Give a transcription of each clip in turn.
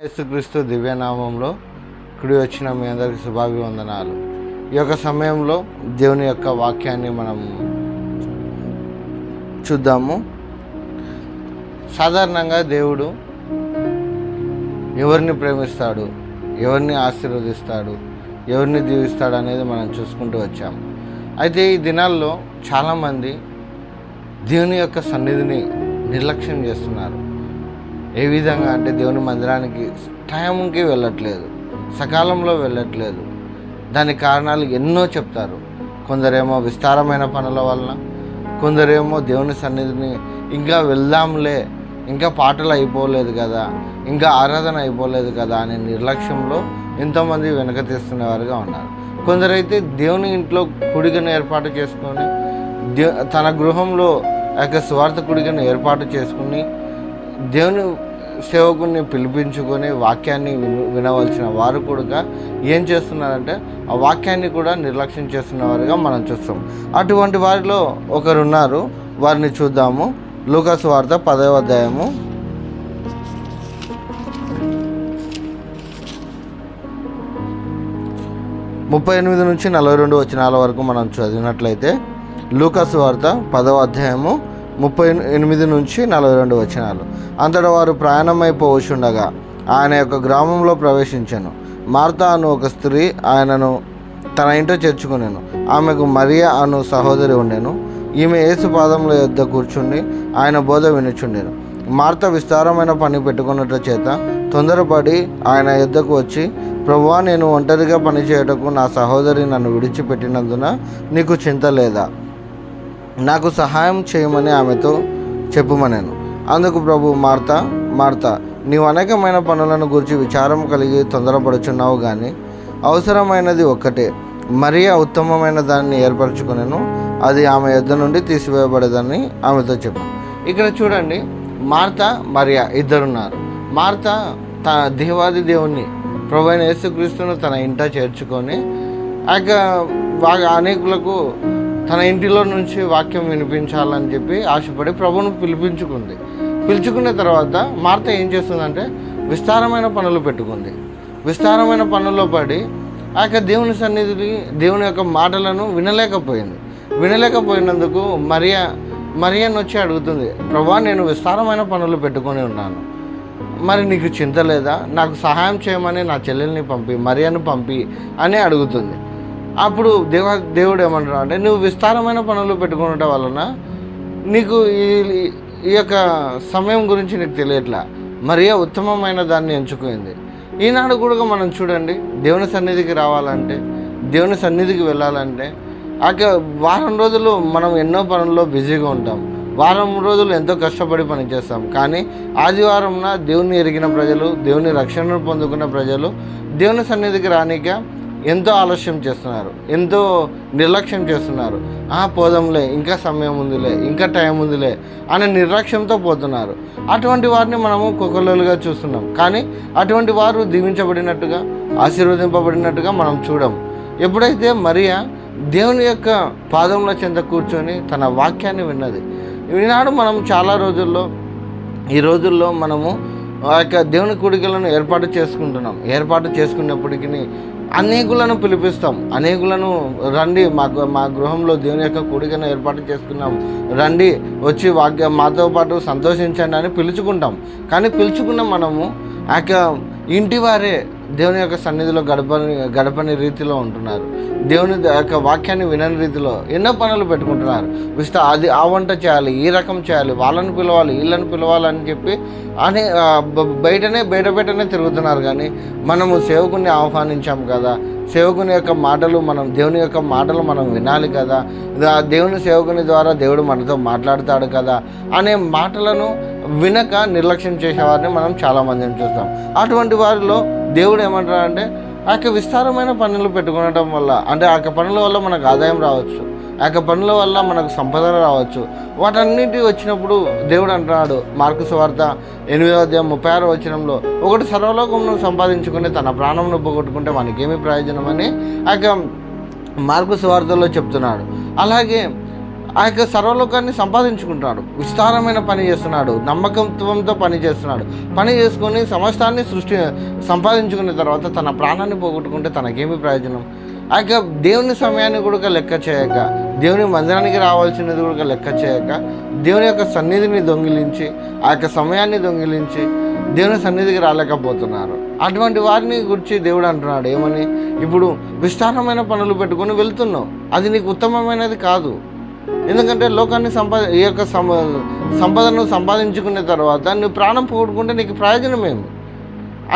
యేసుక్రీస్తు దివ్యనామంలో కుడి వచ్చిన మీ అందరికి శుభాభివందనాలు. ఈ యొక్క సమయంలో దేవుని యొక్క వాక్యాన్ని మనం చూద్దాము. సాధారణంగా దేవుడు ఎవరిని ప్రేమిస్తాడు? ఎవరిని ఆశీర్వదిస్తాడు? ఎవరిని దీవిస్తాడు అనేది మనం చూసుకుంటూ వచ్చాము అయితే ఈ దినాల్లో చాలామంది దేవుని యొక్క సన్నిధిని నిర్లక్ష్యం చేస్తున్నారు. ఏ విధంగా అంటే దేవుని మందిరానికి టైంకి వెళ్ళట్లేదు సకాలంలో వెళ్ళట్లేదు. దానికి కారణాలు ఎన్నో చెప్తారు. కొందరేమో విస్తారమైన పనుల వలన కొందరేమో దేవుని సన్నిధిని ఇంకా వెళ్దాంలే ఇంకా పాటలు అయిపోలేదు కదా ఇంకా ఆరాధన అయిపోలేదు కదా అనే నిర్లక్ష్యంలో ఎంతోమంది వెనక తీస్తున్నవారుగా ఉన్నారు. కొందరైతే దేవుని ఇంట్లో కుడిగను ఏర్పాటు చేసుకొని దే తన గృహంలో ఆ యొక్క స్వార్థ కుడిగను ఏర్పాటు చేసుకుని దేవుని సేవకుని పిలిపించుకొని వాక్యాన్ని వినవలసిన వారు కూడా ఏం చేస్తున్నారంటే ఆ వాక్యాన్ని కూడా నిర్లక్ష్యం చేస్తున్నవారుగా మనం చూస్తాం. అటువంటి వారిలో ఒకరు ఉన్నారు వారిని చూద్దాము. లూకస్ వార్త పదవ అధ్యాయము. ముప్పై ఎనిమిది నుంచి నలభై రెండు వచనాల వరకు మనం చదివినట్లయితే లూకస్ వార్త పదవ అధ్యాయము ముప్పై ఎనిమిది నుంచి నలభై రెండు వచనాలు. అంతటా వారు ప్రయాణమైపోవచ్చుండగా ఆయన యొక్క గ్రామంలో ప్రవేశించాను. మార్తా అను ఒక స్త్రీ ఆయనను తన ఇంట్లో చేర్చుకునేను. ఆమెకు మరియా అను సహోదరి ఉండెను. ఈమె యేసు పాదముల యొద్ద కూర్చుండి ఆయన బోధ వినుచుండెను. మార్త విస్తారమైన పని పెట్టుకున్నట్ల చేత తొందరపడి ఆయన యుద్ధకు వచ్చి ప్రభువా నేను ఒంటరిగా పనిచేయటకు నా సహోదరి నన్ను విడిచిపెట్టినందున నీకు చింత లేదా? నాకు సహాయం చేయమని ఆమెతో చెప్పుమనేను. అందుకు ప్రభు మార్త మార్త నీవు అనేకమైన పనులను గురించి విచారం కలిగి తొందరపడుచున్నావు కానీ అవసరమైనది ఒక్కటే. మరియా ఉత్తమమైన దాన్ని ఏర్పరచుకునేను. అది ఆమె యొద్ద నుండి తీసివేయబడేదని ఆమెతో చెప్పాను. ఇక్కడ చూడండి మార్త మరియా ఇద్దరున్నారు. మార్త తన దేవాది దేవుణ్ణి ప్రభు అయిన యేసుక్రీస్తును తన ఇంట చేర్చుకొని ఆ యొక్క బాగా అనేకులకు తన ఇంటిలో నుంచి వాక్యం వినిపించాలని చెప్పి ఆశపడి ప్రభువును పిలిపించుకుంది. పిలుచుకున్న తర్వాత మార్త ఏం చేస్తుందంటే విస్తారమైన పనులు పెట్టుకుంది. విస్తారమైన పనుల్లో పడి ఆ యొక్క దేవుని సన్నిధిని దేవుని యొక్క మాటలను వినలేకపోయింది. వినలేకపోయినందుకు మరియా మరియాను వచ్చి అడుగుతుంది ప్రభా నేను విస్తారమైన పనులు పెట్టుకొని ఉన్నాను. మరి నీకు చింత లేదా? నాకు సహాయం చేయమని నా చెల్లెల్ని పంపి మరియను పంపి అని అడుగుతుంది. అప్పుడు దేవ దేవుడు ఏమంటున్నాడు అంటే నువ్వు విస్తారమైన పనులు పెట్టుకునటం వలన నీకు ఈ ఈ యొక్క సమయం గురించి నీకు తెలియట్లా. మరియా ఉత్తమమైన దాన్ని ఎంచుకుంది. ఈనాడు కూడా మనం చూడండి దేవుని సన్నిధికి రావాలంటే దేవుని సన్నిధికి వెళ్ళాలంటే ఆ యొక్క వారం రోజులు మనం ఎన్నో పనుల్లో బిజీగా ఉంటాం. వారం రోజులు ఎంతో కష్టపడి పనిచేస్తాం. కానీ ఆదివారంన దేవుని ఎరిగిన ప్రజలు దేవుని రక్షణను పొందుకున్న ప్రజలు దేవుని సన్నిధికి రానిక ఎంతో ఆలస్యం చేస్తున్నారు ఎంతో నిర్లక్ష్యం చేస్తున్నారు. ఆ పోదంలే ఇంకా సమయం ఉందిలే ఇంకా టైం ఉందిలే అనే నిర్లక్ష్యంతో పోతున్నారు. అటువంటి వారిని మనము కుక్కలుగా చూస్తున్నాం. కానీ అటువంటి వారు దీవించబడినట్టుగా ఆశీర్వదింపబడినట్టుగా మనం చూడం. ఎప్పుడైతే మరియా దేవుని యొక్క పాదముల చెంత కూర్చొని తన వాక్యాన్ని విన్నది. ఈనాడు మనం చాలా రోజుల్లో ఈ రోజుల్లో మనము ఆ యొక్క దేవుని కూడికలను ఏర్పాటు చేసుకుంటున్నాం. ఏర్పాటు చేసుకున్నప్పటికీ అనేకులను పిలిపిస్తాం. అనేకులను రండి మా మా గృహంలో దేవుని యొక్క కూడికను ఏర్పాటు చేసుకున్నాం. రండి వచ్చి వాక్య మాతో పాటు సంతోషించండి అని పిలుచుకుంటాం. కానీ పిలుచుకున్న మనము ఆ యొక్క ఇంటి వారే దేవుని యొక్క సన్నిధిలో గడపని గడపని రీతిలో ఉంటున్నారు. దేవుని యొక్క వాక్యాన్ని వినని రీతిలో ఎన్నో పనులు పెట్టుకుంటున్నారు. విస్త అది ఆ వంట చేయాలి ఈ రకం చేయాలి వాళ్ళని పిలవాలి వీళ్ళని పిలవాలి అని చెప్పి అని బయటనే బయట బయటనే తిరుగుతున్నారు కానీ మనము సేవకుని ఆహ్వానించాము కదా. సేవకుని యొక్క మాటలు మనం దేవుని యొక్క మాటలు మనం వినాలి కదా. దేవుని సేవకుని ద్వారా దేవుడు మనతో మాట్లాడతాడు కదా. అనే మాటలను వినక నిర్లక్ష్యం చేసేవారిని మనం చాలామందిని చూస్తాం. అటువంటి వారిలో దేవుడు ఏమంటాడంటే ఆ యొక్క విస్తారమైన పనులు పెట్టుకోవడం వల్ల అంటే ఆ యొక్క పనుల వల్ల మనకు ఆదాయం రావచ్చు. ఆ యొక్క పనుల వల్ల మనకు సంపద రావచ్చు. వాటన్నిటి వచ్చినప్పుడు దేవుడు అంటున్నాడు మార్కు సువార్త ఎనిమిదో అధ్యాయం ముప్పై ఆరు వచనంలో ఒకటి సర్వలోకంను సంపాదించుకుని తన ప్రాణంను పోగొట్టుకుంటే మనకేమి ప్రయోజనం అని ఆ యొక్క మార్కు సువార్తలో చెప్తున్నాడు. అలాగే ఆ యొక్క సర్వలోకాన్ని సంపాదించుకుంటున్నాడు. విస్తారమైన పని చేస్తున్నాడు. నమ్మకత్వంతో పని చేస్తున్నాడు. పని చేసుకొని సమస్తాన్ని సృష్టి సంపాదించుకున్న తర్వాత తన ప్రాణాన్ని పోగొట్టుకుంటే తనకేమి ప్రయోజనం? ఆ యొక్క దేవుని సమయాన్ని కూడా లెక్క చేయక దేవుని మందిరానికి రావాల్సినది కూడా లెక్క చేయక దేవుని యొక్క సన్నిధిని దొంగిలించి ఆ యొక్క సమయాన్ని దొంగిలించి దేవుని సన్నిధికి రాలేకపోతున్నారు. అటువంటి వారిని గురించి దేవుడు అంటున్నాడు. ఏమని? ఇప్పుడు విస్తారమైన పనులు పెట్టుకొని వెళ్తున్నావు. అది నీకు ఉత్తమమైనది కాదు. ఎందుకంటే లోకాన్ని సంపా ఈ యొక్క సంపదను సంపాదించుకున్న తర్వాత నువ్వు ప్రాణం పోగొట్టుకుంటే నీకు ప్రయోజనం ఏమి?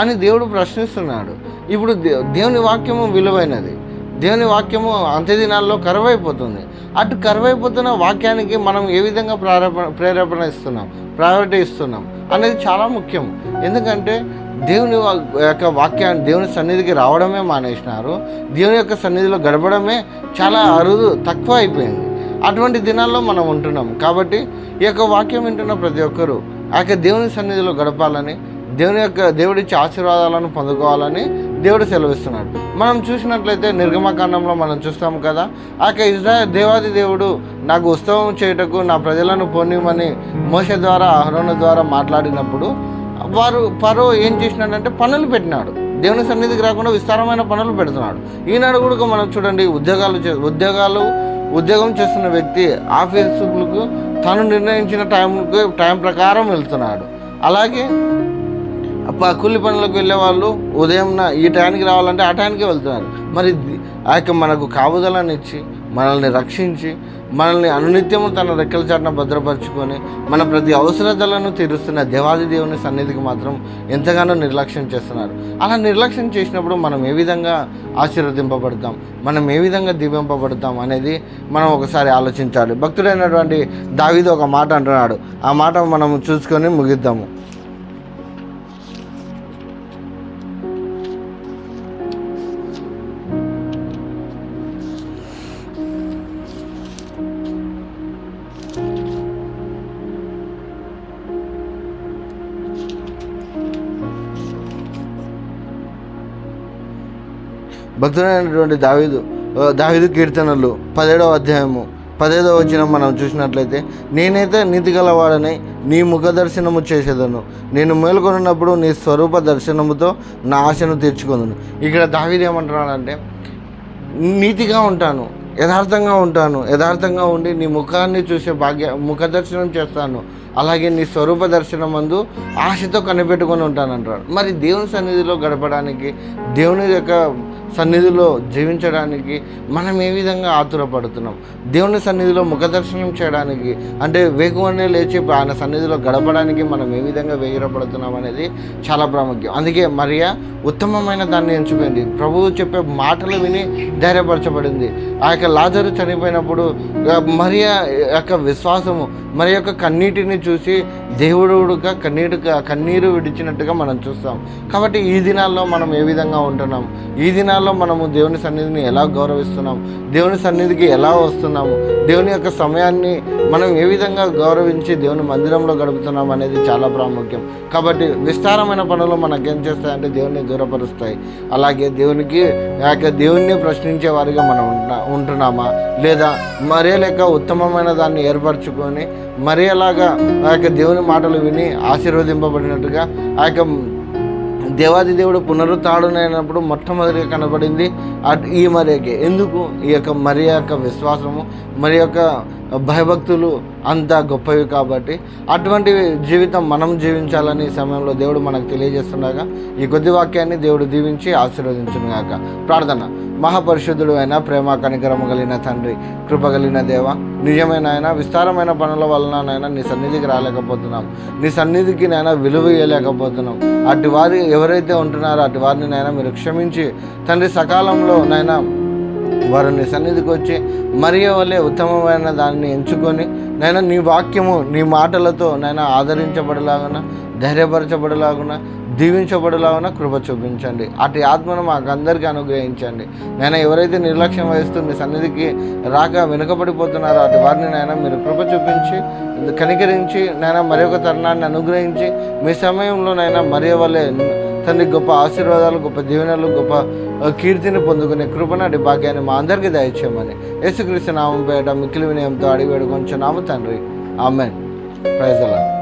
అని దేవుడు ప్రశ్నిస్తున్నాడు. ఇప్పుడు దే- దేవుని వాక్యము విలువైనది. దేవుని వాక్యము అంత్య దినాల్లో కరువైపోతుంది. అటు కరువైపోతున్న వాక్యానికి మనం ఏ విధంగా ప్రేరేపణ ప్రేరేపణ ఇస్తున్నాం? ప్రయారిటీ ఇస్తున్నాం? అనేది చాలా ముఖ్యం. ఎందుకంటే దేవుని యొక్క వాక్యాన్ని దేవుని సన్నిధికి రావడమే మానేసినారు. దేవుని యొక్క సన్నిధిలో గడపడమే చాలా అరుదు తక్కువ అయిపోయింది. అటువంటి దినాల్లో మనం ఉంటున్నాం. కాబట్టి ఈ యొక్క వాక్యం వింటున్న ప్రతి ఒక్కరూ ఆ యొక్క దేవుని సన్నిధిలో గడపాలని దేవుని యొక్క దేవుడిచ్చే ఆశీర్వాదాలను పొందుకోవాలని దేవుడు సెలవిస్తున్నాడు. మనం చూసినట్లయితే నిర్గమకాండంలో మనం చూస్తాం కదా ఆ యొక్క ఇజ్రాయల్ దేవాది దేవుడు నాకు ఉత్సవం చేయుటకు నా ప్రజలను పోనీమని మోస ద్వారా ఆహరణ ద్వారా మాట్లాడినప్పుడు వారు పరో ఏం చేసినాడంటే పనులు పెట్టినాడు. దేవుని సన్నిధికి రాకుండా విస్తారమైన పనులు పెడుతున్నాడు. ఈనాడు కూడా మనం చూడండి ఉద్యోగాలు చే ఉద్యోగాలు ఉద్యోగం చేస్తున్న వ్యక్తి ఆఫీసులకు తను నిర్ణయించిన టైంకి టైం ప్రకారం వెళ్తున్నాడు. అలాగే కూలి పనులకు వెళ్ళే వాళ్ళు ఉదయం ఈ టైంకి రావాలంటే ఆ టైంకి వెళ్తున్నారు. మరి ఆ యొక్క మనకు కాపుదలను ఇచ్చి మనల్ని రక్షించి మనల్ని అనునిత్యము తన రెక్కల చాటున భద్రపరుచుకొని మన ప్రతి అవసరతలను తీరుస్తున్న దేవాది దేవుని సన్నిధికి మాత్రం ఎంతగానో నిర్లక్ష్యం చేస్తున్నారు. అలా నిర్లక్ష్యం చేసినప్పుడు మనం ఏ విధంగా ఆశీర్వదింపబడతాం? మనం ఏ విధంగా దీవింపబడతాం అనేది మనం ఒకసారి ఆలోచించాలి. భక్తుడైనటువంటి దావిది ఒక మాట అంటున్నాడు. ఆ మాట మనం చూసుకొని ముగిద్దాము. భక్తుడైనటువంటి దావీదు దావీదు కీర్తనలు పదిహేడవ అధ్యాయము పదేదో వచ్చిన మనం చూసినట్లయితే నేనైతే నీతి గలవాడని నీ ముఖ దర్శనము చేసేదను. నేను మేలుకొనున్నప్పుడు నీ స్వరూప దర్శనముతో నా ఆశను తీర్చుకుందును ఇక్కడ దావీదు ఏమంటున్నాడంటే నీతిగా ఉంటాను. యథార్థంగా ఉంటాను. యథార్థంగా ఉండి నీ ముఖాన్ని చూసే భాగ్య ముఖ దర్శనం చేస్తాను. అలాగే నీ స్వరూప దర్శనం మందు ఆశతో కనిపెట్టుకొని ఉంటాను అంటాడు మరి దేవుని సన్నిధిలో గడపడానికి దేవుని యొక్క సన్నిధిలో జీవించడానికి మనం ఏ విధంగా ఆతురపడుతున్నాం? దేవుని సన్నిధిలో ముఖ దర్శనం చేయడానికి అంటే వేగువనే లేచి ఆయన సన్నిధిలో గడపడానికి మనం ఏ విధంగా వేగిరపడుతున్నాం అనేది చాలా ప్రాముఖ్యం. అందుకే మరియా ఉత్తమమైన దాన్ని ఎంచుకుంది ప్రభువు చెప్పే మాటలు విని ధైర్యపరచబడింది. ఆ యొక్క లాజరు చనిపోయినప్పుడు మరి యొక్క విశ్వాసము మరి యొక్క కన్నీటిని చూసి దేవుడుగా కన్నీరు కన్నీరు విడిచినట్టుగా మనం చూస్తాం. కాబట్టి ఈ దినాల్లో మనం ఏ విధంగా ఉంటున్నాం? ఈ దినాల్లో మనము దేవుని సన్నిధిని ఎలా గౌరవిస్తున్నాం? దేవుని సన్నిధికి ఎలా వస్తున్నాము? దేవుని యొక్క సమయాన్ని మనం ఏ విధంగా గౌరవించి దేవుని మందిరంలో గడుపుతున్నాం అనేది చాలా ప్రాముఖ్యం. కాబట్టి విస్తారమైన పనులు మనకేం చేస్తాయంటే దేవుని దూరపరుస్తాయి. అలాగే దేవునికి ఆ యొక్క దేవుణ్ణి ప్రశ్నించే వారిగా మనం ఉంటాం ఉంటున్నామా లేదా మరే లెక్క ఉత్తమమైన దాన్ని ఏర్పరచుకొని మరీ అలాగా ఆ యొక్క దేవుని మాటలు విని ఆశీర్వదింపబడినట్టుగా ఆ యొక్క దేవాది దేవుడు పునరుత్డనైనప్పుడు మొట్టమొదటిగా కనబడింది అట్ ఈ మరియకే. ఎందుకు? ఈ యొక్క మరి యొక్క విశ్వాసము మరి యొక్క భయభక్తులు అంత గొప్పవి కాబట్టి. అటువంటి జీవితం మనం జీవించాలని సమయంలో దేవుడు మనకు తెలియజేస్తుండగా ఈ కొద్ది వాక్యాన్ని దేవుడు దీవించి ఆశీర్వదించుగాక ప్రార్థన. మహాపరిశుద్ధుడు అయిన ప్రేమ కనికరము కలిగిన తండ్రి కృపగలిగిన దేవ నిజమైన ఆయన విస్తారమైన పనుల వలన నాయన నీ సన్నిధికి రాలేకపోతున్నాం. నీ సన్నిధికి నాయన విలువ ఇవ్వలేకపోతున్నాం అటు వారి ఎవరైతే ఉంటున్నారో అటు వారిని నాయన మీరు క్షమించి. తండ్రి సకాలంలో నాయన వారు నీ సన్నిధికి వచ్చి మరియు వల్లే ఉత్తమమైన దాన్ని ఎంచుకొని నైనా నీ వాక్యము నీ మాటలతో నైనా ఆదరించబడలాగున ధైర్యపరచబడలాగున దీవించబడలాగున కృప చూపించండి. అటు ఆత్మను మాకు అందరికీ అనుగ్రహించండి. నేను ఎవరైతే నిర్లక్ష్యం వహిస్తూ మీ సన్నిధికి రాక వెనుకబడిపోతున్నారో అటు వారిని నైనా మీరు కృప చూపించి కనికరించి నైనా మరి ఒక తరుణాన్ని అనుగ్రహించి మీ సమయంలో నైనా మరి వల్లే తండ్రి గొప్ప ఆశీర్వాదాలు గొప్ప దీవెనలు గొప్ప కీర్తిని పొందుకునే కృపనాటి భాగ్యాన్ని మా అందరికీ దయచేయమని యేసుక్రీస్తు నామం పేట మిక్కిలి వినయంతో అడిగి వేడుకొంచున్నాము తండ్రి. ఆమెన్. ప్రైజ్ అలా